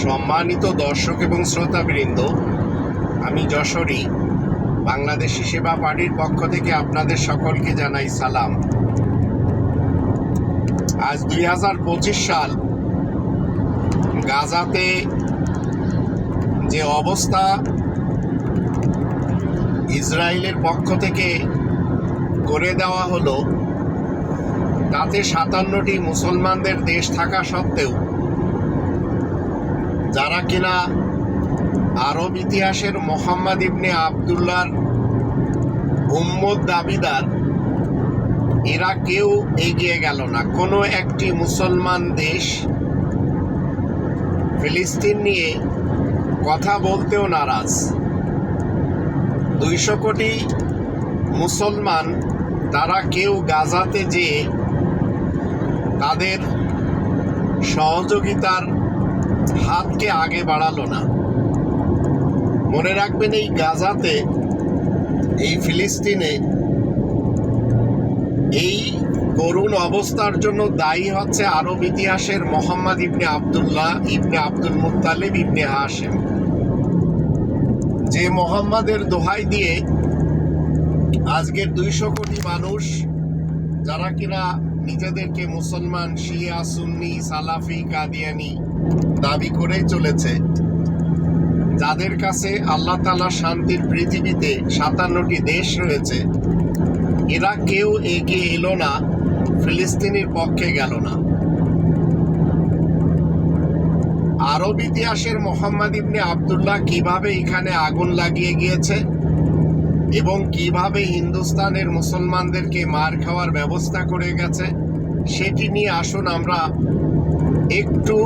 সম্মানিত দর্শক এবং শ্রোতাবৃন্দ, আমি যশোরী, বাংলাদেশি সেবা পার্টির পক্ষ থেকে আপনাদের সকলকে জানাই সালাম। আজ দুই হাজার পঁচিশ সাল, গাজাতে যে অবস্থা ইসরায়েলের পক্ষ থেকে করে দেওয়া হলো, তাতে সাতান্নটি মুসলমানদের দেশ থাকা সত্ত্বেও যারা কিনা আরব ইতিহাসের মোহাম্মদ ইবনে আবদুল্লার উম্মদ দাবিদার, এরা কেউ এগিয়ে গেল না। কোনো একটি মুসলমান দেশ ফিলিস্তিন নিয়ে কথা বলতেও নারাজ। দুইশো কোটি মুসলমান, তারা কেউ গাজাতে যেয়ে তাদের সহযোগিতার হাতকে আগে বাড়ালো না। মনে রাখবেন এই গাজাতে, এই ফিলিস্তিনে এই করুণ অবস্থার জন্য দায়ী হচ্ছে আরব ইতিহাসের মোহাম্মদ ইবনে আবদুল্লাহ, ইবনে আব্দুল মুত্তালিব, ইবনে হাশেম। যে মোহাম্মদের দোহাই দিয়ে আজকের দুইশো কোটি মানুষ, যারা কিনা নিজেদেরকে মুসলমান, শিয়া, সুন্নি, সালাফি, কাদিয়ানি দাবি করেই চলেছে। যাদের কাছে আল্লাহ তালা শান্তির পৃথিবীতে সাতান্নটি দেশ রয়েছে, এরা কেউ এগিয়ে এলো না, ফিলিস্তিনের পক্ষে গেল না। আরব ইতিহাসের মোহাম্মদ ইবনে আবদুল্লাহ কীভাবে এখানে আগুন লাগিয়ে গিয়েছে এবং কীভাবে হিন্দুস্তানের মুসলমানদেরকে মার খাওয়ার ব্যবস্থা করে গেছে, সেটি নিয়ে আসুন আমরা একটু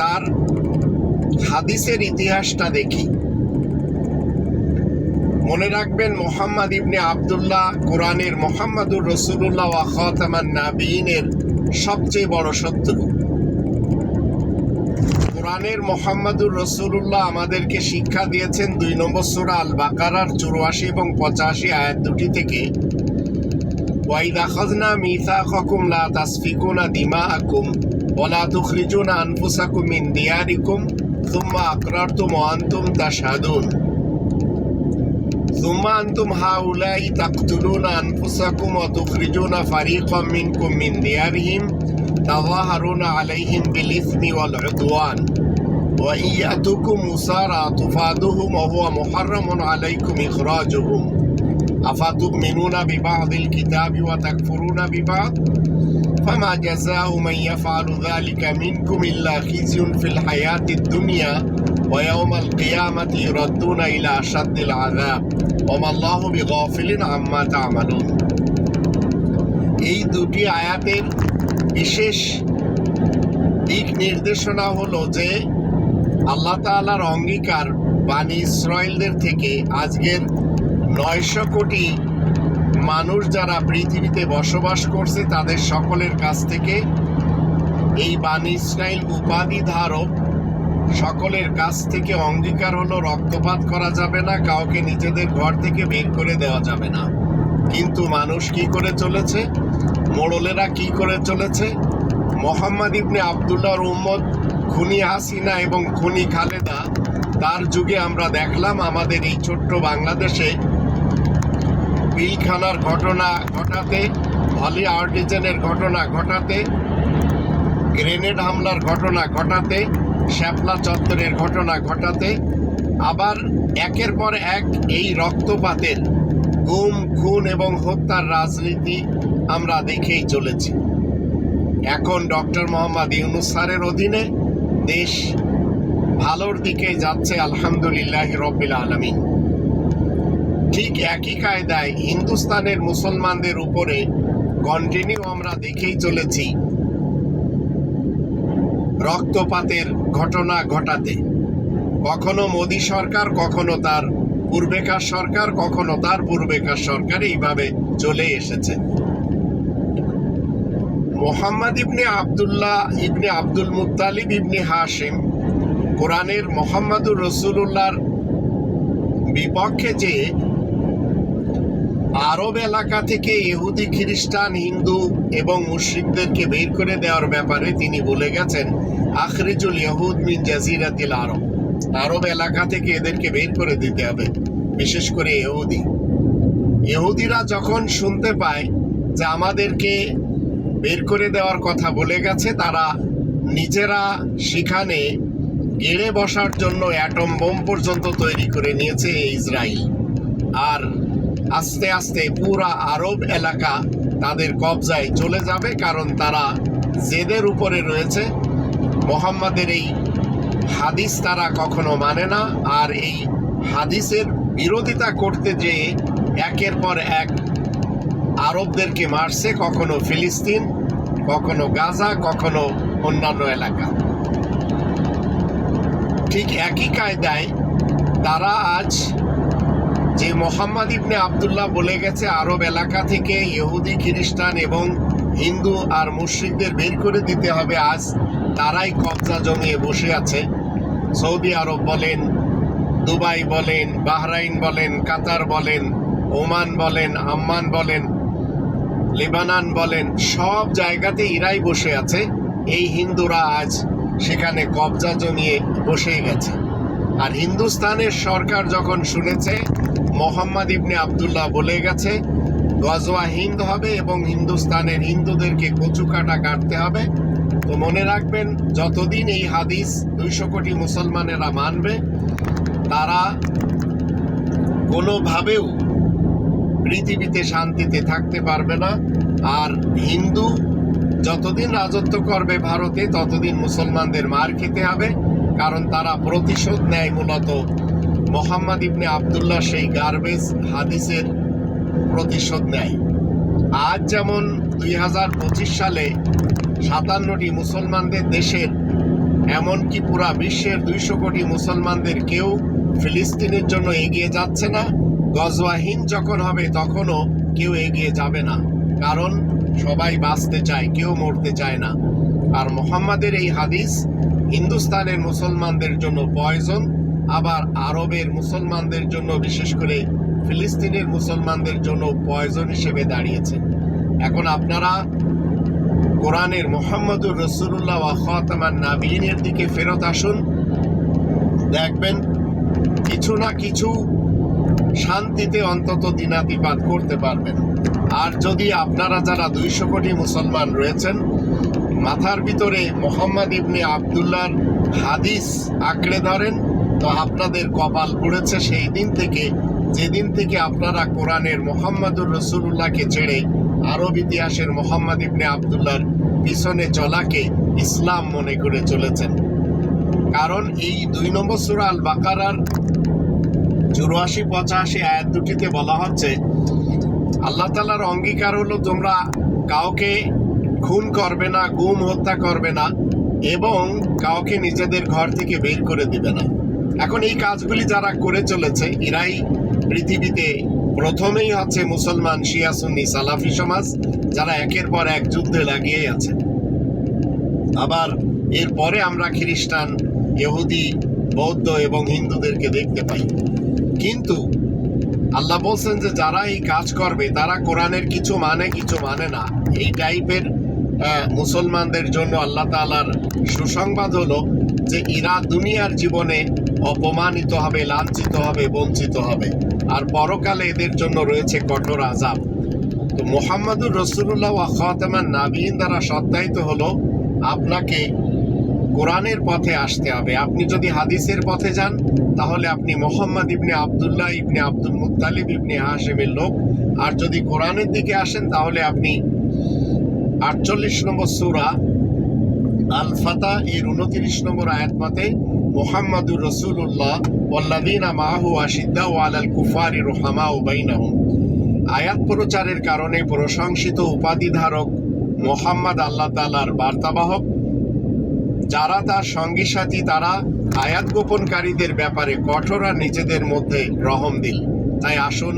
তার হাদিসের ইতিহাসটা দেখি। মনে রাখবেন, মোহাম্মদ ইবনে আবদুল্লাহ কোরআনের মোহাম্মদুর রসুল্লাহ ওয়াখাতামান নাবিনের সবচেয়ে বড় শত্রু। কোরআনের মোহাম্মদুর রসুল্লাহ আমাদেরকে শিক্ষা দিয়েছেন দুই নম্বর সুরা আল বাকারার চুরাশি এবং পঁচাশি আয়াত দুটি থেকে। ওয়াইদা খজনা মিথা খকুম লা তাসফিকুনা দিমা আকুম ولا تخرجون أنفسكم من دياركم ثم أقررتم وأنتم تشهدون. ثم أنتم هؤلاء تقتلون أنفسكم وتخرجون فريقا منكم من ديارهم تظاهرون عليهم بالإثم والعدوان. وإن يأتكم مسارى تفادهم وهو محرم عليكم إخراجهم. أفتؤمنون ببعض الكتاب وتكفرون ببعض؟ فما جزاء من يفعل ذلك منكم إلا خزي في الحياة الدنيا ويوم القيامة يردون إلى أشد العذاب وما الله بغافل عما تعملون এই দুটি আয়াতের বিশেষ দিক নির্দেশনা হলো যে আল্লাহ তাআলার অঙ্গীকার বাণী ইসরায়েলদের থেকে আজকের নয়শো কোটি মানুষ যারা পৃথিবীতে বসবাস করছে, তাদের সকলের কাছ থেকে এই বাণী ইসরায়েল উপাধি ধারক সকলের কাছ থেকে অঙ্গীকার হলো, রক্তপাত করা যাবে না, কাউকে নিজেদের ঘর থেকে বের করে দেওয়া যাবে না। কিন্তু মানুষ কি করে চলেছে? মোড়লেরা কি করে চলেছে? মোহাম্মদ ইবনে আবদুল্লাহর উম্মদ খুনি হাসিনা এবং খুনি খালেদা, তার যুগে আমরা দেখলাম আমাদের এই ছোট্ট বাংলাদেশে পিলখানার ঘটনা ঘটাতে হলি আর্টিজেনের ঘটনা ঘটাতে, গ্রেনেড হামলার ঘটনা ঘটাতে, শ্যাপলা চত্বরের ঘটনা ঘটাতে, আবার একের পর এক এই রক্তপাতের গুম, খুন এবং হত্যার রাজনীতি আমরা দেখেই চলেছি। এখন ডক্টর মোহাম্মদ ইউনুস স্যারের অধীনে দেশ ভালোর দিকে যাচ্ছে, আলহামদুলিল্লাহ রব্বিল আলমিন। ঠিক একই কায়দায় হিন্দুস্তানের মুসলমানদের উপরে কন্টিনিউ আমরা দেখেই চলেছি রক্তপাতের ঘটনা ঘটাতে। কখনো মোদী সরকার, কখনো তার পূর্বেকার সরকার, কখনো তার পূর্বেকার সরকার এইভাবে চলে এসেছে। মোহাম্মদ ইবনে আবদুল্লাহ, ইবনে আব্দুল মুত্তালিব, ইবনে হাশিম কোরআনের মোহাম্মদুর রসুল্লাহর বিপক্ষে যে আরব এলাকা থেকে ইহুদি, খ্রিস্টান, হিন্দু এবং মুসলিমদেরকে বের করে দেওয়ার ব্যাপারে তিনি বলে গেছেন, আখরিজুল ইহুদ মিন জাজিরাতিল আরব। আরব এলাকা থেকে এদেরকে বের করে দিতে হবে, বিশেষ করে ইহুদি। ইহুদিরা যখন শুনতে পায় যে আমাদেরকে বের করে দেওয়ার কথা বলে গেছে, তারা নিজেরা সেখানে গেড়ে বসার জন্য অ্যাটম বোম পর্যন্ত তৈরি করে নিয়েছে ইসরায়েল আর আস্তে আস্তে পুরা আরব এলাকা তাদের কবজায় চলে যাবে, কারণ তারা জেদের উপরে রয়েছে। মোহাম্মদের এই হাদিস তারা কখনো মানে না, আর এই হাদিসের বিরোধিতা করতে যেয়ে একের পর এক আরবদেরকে মারছে, কখনো ফিলিস্তিন, কখনো গাজা, কখনো অন্যান্য এলাকা। ঠিক একই কায়দায় তারা আজ যে মোহাম্মদ ইবনে আবদুল্লাহ বলে গেছে, আরব এলাকা থেকে ইহুদি, খ্রিস্টান এবং হিন্দু আর মুশ্রিকদের বের করে দিতে হবে। আজ তারাই কবজা জমিয়ে বসে আছে। সৌদি আরব বলেন, দুবাই বলেন, বাহরাইন বলেন, কাতার বলেন, ওমান বলেন, আম্মান বলেন, লেবানান বলেন, সব জায়গাতে ইরাই বসে আছে। এই হিন্দুরা আজ সেখানে কবজা জমিয়ে বসে গেছে। আর হিন্দুস্তানের সরকার যখন শুনেছে মোহাম্মদ ইবনে আবদুল্লাহ বলে গেছে, গজওয়া হিন্দ হবে এবং হিন্দুস্তানের হিন্দুদেরকে কচু কাটা কাটতে হবে। তো মনে রাখবেন, যতদিন এই হাদিস দুইশো কোটি মুসলমানেরা মানবে, তারা কোনোভাবেও পৃথিবীতে শান্তিতে থাকতে পারবে না। আর হিন্দু যতদিন রাজত্ব করবে ভারতে, ততদিন মুসলমানদের মার খেতে হবে, কারণ তারা প্রতিশোধ নেয় মূলত মোহাম্মদ ইবনে আবদুল্লাহ সেই গার্বেজ হাদিসের প্রতিশোধ নেয়। আজ যেমন দুই হাজার পঁচিশ সালে সাতান্নটি মুসলমানদের দেশের, এমনকি পুরা বিশ্বের দুইশো কোটি মুসলমানদের কেউ ফিলিস্তিনের জন্য এগিয়ে যাচ্ছে না। গজওয়াহীন যখন হবে, তখনও কেউ এগিয়ে যাবে না। কারণ সবাই বাঁচতে চায়, কেউ মরতে চায় না। আর মোহাম্মদের এই হাদিস হিন্দুস্তানের মুসলমানদের জন্য পয়জন আবার আরবের মুসলমানদের জন্য, বিশেষ করে ফিলিস্তিনের মুসলমানদের জন্য পয়জন হিসেবে দাঁড়িয়েছে। এখন আপনারা কোরআনের মোহাম্মদুর রসুল্লাহ খাতামান নাবিনের দিকে ফেরত আসুন। দেখবেন কিছু না কিছু শান্তিতে অন্তত দিনাতিপাত করতে পারবেন। আর যদি আপনারা যারা দুইশো কোটি মুসলমান রয়েছেন, মাথার ভিতরে মোহাম্মদ ইবনে আবদুল্লার হাদিস আঁকড়ে ধরেন তো আপনাদের কপাল পড়েছে সেই দিন থেকে, যেদিন থেকে আপনারা কোরআনের মোহাম্মদুর রসুল্লাহকে ছেড়ে আরব ইতিহাসের মোহাম্মদ ইবনে আবদুল্লার পিছনে চলাকে ইসলাম মনে করে চলেছেন। কারণ এই দুই নম্বর সুরা আল বাকারার চুরাশি পঁচাশি আয়াত দুটিতে বলা হচ্ছে, আল্লাহ তালার অঙ্গীকার হলো তোমরা কাউকে খুন করবে না, গুম হত্যা করবে না এবং কাউকে নিজেদের ঘর থেকে বের করে দিবে না। এখন এই কাজগুলি যারা করে চলেছে, এরাই পৃথিবীতে প্রথমেই হচ্ছে মুসলমান শিয়া সুন্নি সালাফি সমাজ, যারা একের পর এক যুদ্ধে লাগিয়ে আছে। আবার এরপরে আমরা খ্রিস্টান, ইহুদি, বৌদ্ধ এবং হিন্দুদেরকে দেখতে পাই। কিন্তু আল্লাহ বলছেন যে যারা এই কাজ করবে, তারা কোরআনের কিছু মানে কিছু মানে না। এই টাইপের মুসলমানদের জন্য আল্লাহ তাআলার সুসংবাদ হলো যে ইরা দুনিয়ার জীবনে অপমানিত হবে, লাঞ্ছিত হবে, বঞ্চিত হবে। আর পরকালে এদের জন্য রয়েছে কঠোর আজাব তো মোহাম্মদুর রসুল্লাহ খাতামান নাবিন দ্বারা সত্যায়িত হলো, আপনাকে কোরআনের পথে আসতে হবে। আপনি যদি হাদিসের পথে যান, তাহলে আপনি মোহাম্মদ ইবনে আবদুল্লাহ ইবনে আব্দুল মুত্তালিব ইবনে হাশেমের লোক। আর যদি কোরআনের দিকে আসেন, তাহলে আপনি আটচল্লিশ নম্বর সূরা আল ফাতা এর উনত্রিশ নম্বর আয়াত মতে, মোহাম্মদুর রসুল্লাহ ওয়াল্লাদিনা মাহু আশিদ্দা ও আলাল কুফারি রোহামা ও আয়াত প্রচারের কারণে প্রশংসিত উপাধিধারক মোহাম্মদ আল্লাহ তালার বার্তাবাহক, যারা তার সঙ্গী সাথী, তারা আয়াত গোপনকারীদের ব্যাপারে কঠোর আর নিজেদের মধ্যে রহম দিল তাই আসুন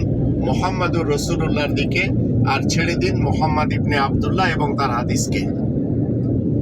মোহাম্মদুর রসুল্লাহর দিকে আর ছেড়ে দিন মোহাম্মদ ইবনে আবদুল্লাহ এবং তার হাদিসকে।